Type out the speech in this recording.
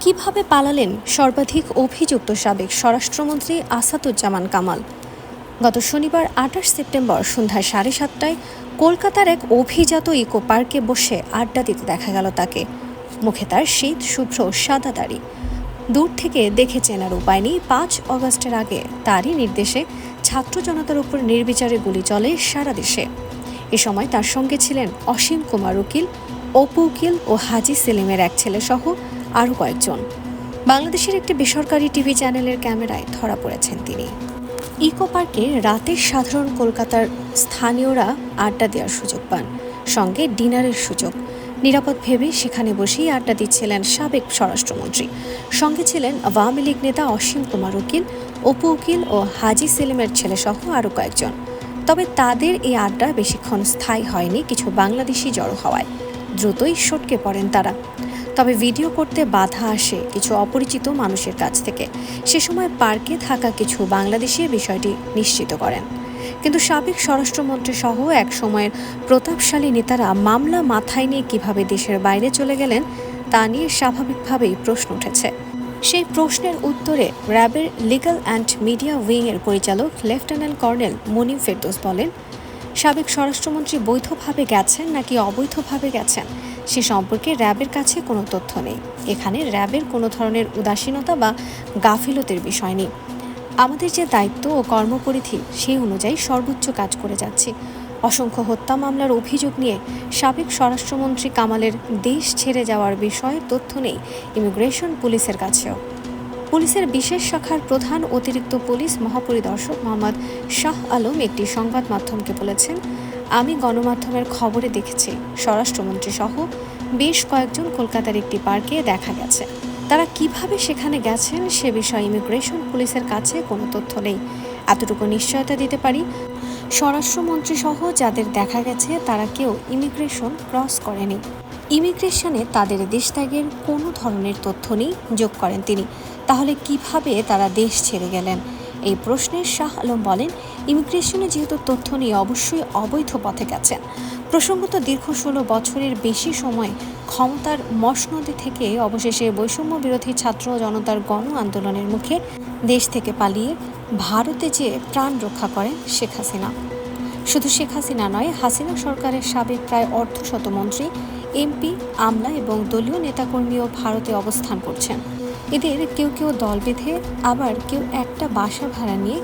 কীভাবে পালালেন সর্বাধিক অভিযুক্ত সাবেক স্বরাষ্ট্রমন্ত্রী আসাদুজ্জামান কামাল? গত শনিবার আঠাশ সেপ্টেম্বর সন্ধ্যা সাড়ে সাতটায় কলকাতার এক অভিজাত ইকো পার্কে বসে আড্ডা দিতে দেখা গেল তাকে। মুখে তার শীত, শুভ্র সাদা দাড়ি। দূর থেকে দেখে চেনার উপায় নেই, পাঁচ অগস্টের আগে তারই নির্দেশে ছাত্র জনতার উপর নির্বিচারে গুলি চলে সারা দেশে। এ সময় তার সঙ্গে ছিলেন অসীম কুমার উকিল, অপু উকিল ও হাজি সেলিমের এক ছেলে সহ আরও কয়েকজন। বাংলাদেশের একটি বেসরকারি টিভি চ্যানেলের ক্যামেরায় ধরা পড়েছেন তিনি। ইকো পার্কে রাতের সাধারণ কলকাতার স্থানীয়রা আড্ডা দেওয়ার সুযোগ পান, সঙ্গে ডিনারের সুযোগ। নিরাপদ ভেবে সেখানে বসেই আড্ডা দিচ্ছিলেন সাবেক স্বরাষ্ট্রমন্ত্রী। সঙ্গে ছিলেন আওয়ামী লীগ নেতা অসীম কুমার উকিল, অপু উকিল ও হাজি সেলিমের ছেলেসহ আরও কয়েকজন। তবে তাদের এই আড্ডা বেশিক্ষণ স্থায়ী হয়নি কিছু বাংলাদেশি জড়ো হওয়ায়। দ্রুতই সটকে পড়েন তারা। তবে ভিডিও করতে বাধা আসে কিছু অপরিচিত মানুষের কাছ থেকে। সে সময় পার্কে থাকা কিছু বাংলাদেশি বিষয়টি নিশ্চিত করেন। কিন্তু সাবেক স্বরাষ্ট্রমন্ত্রী সহ এক সময়ের প্রতাপশালী নেতারা মামলা মাথায় নিয়ে কীভাবে দেশের বাইরে চলে গেলেন, তা নিয়ে স্বাভাবিকভাবেই প্রশ্ন উঠেছে। সেই প্রশ্নের উত্তরে র্যাবের লিগ্যাল অ্যান্ড মিডিয়া উইংয়ের পরিচালক লেফটেন্যান্ট কর্নেল মুনিম ফেরদৌস বলেন সাবেক স্বরাষ্ট্রমন্ত্রী বৈধভাবে গেছেন নাকি অবৈধভাবে গেছেন, সে সম্পর্কে র্যাবের কাছে কোনো তথ্য নেই। এখানে র্যাবের কোনো ধরনের উদাসীনতা বা গাফিলতির বিষয় নেই। আমাদের যে দায়িত্ব ও কর্মপরিধি, সেই অনুযায়ী সর্বোচ্চ কাজ করে যাচ্ছি। অসংখ্য হত্যা মামলার অভিযোগ নিয়ে সাবেক স্বরাষ্ট্রমন্ত্রী কামালের দেশ ছেড়ে যাওয়ার বিষয়ে তথ্য নেই ইমিগ্রেশন পুলিশের কাছেও। পুলিশের বিশেষ শাখার প্রধান অতিরিক্ত পুলিশ মহাপরিদর্শক মোহাম্মদ শাহ আলম একটি সংবাদ মাধ্যমকে বলেছেন, আমি গণমাধ্যমের খবরে দেখেছি, স্বরাষ্ট্রমন্ত্রী সহ বেশ কয়েকজন কলকাতার একটি পার্কে দেখা গেছে। তারা কীভাবে সেখানে গেছেন সে বিষয়ে ইমিগ্রেশন পুলিশের কাছে কোনো তথ্য নেই। এতটুকু নিশ্চয়তা দিতে পারি? স্বরাষ্ট্রমন্ত্রী সহ যাদের দেখা গেছে, তারা কেউ ইমিগ্রেশন ক্রস করেনি। ইমিগ্রেশনে তাদের দেশ ত্যাগের কোনো ধরনের তথ্য নেই, যোগ করেন তিনি। তাহলে কীভাবে তারা দেশ ছেড়ে গেলেন? এই প্রশ্নের শাহ আলম বলেন, ইমিগ্রেশনে যেহেতু তথ্য নিয়ে অবশ্যই অবৈধ পথে গেছেন, প্রসঙ্গত দীর্ঘ ষোলো বছরের বেশি সময় ক্ষমতার মসনদে থেকে অবশেষে বৈষম্য বিরোধী ছাত্র জনতার গণ আন্দোলনের মুখে দেশ থেকে পালিয়ে ভারতে যেয়ে প্রাণ রক্ষা করেন শেখ হাসিনা। শুধু শেখ হাসিনা নয়, হাসিনা সরকারের সাবেক প্রায় অর্ধশত মন্ত্রী, এমপি, আমলা এবং দলীয় নেতাকর্মীও ভারতে অবস্থান করছেন। এদের কেউ কেউ দল বেঁধে আবার কেউ একটা বাসা ভাড়া নিয়ে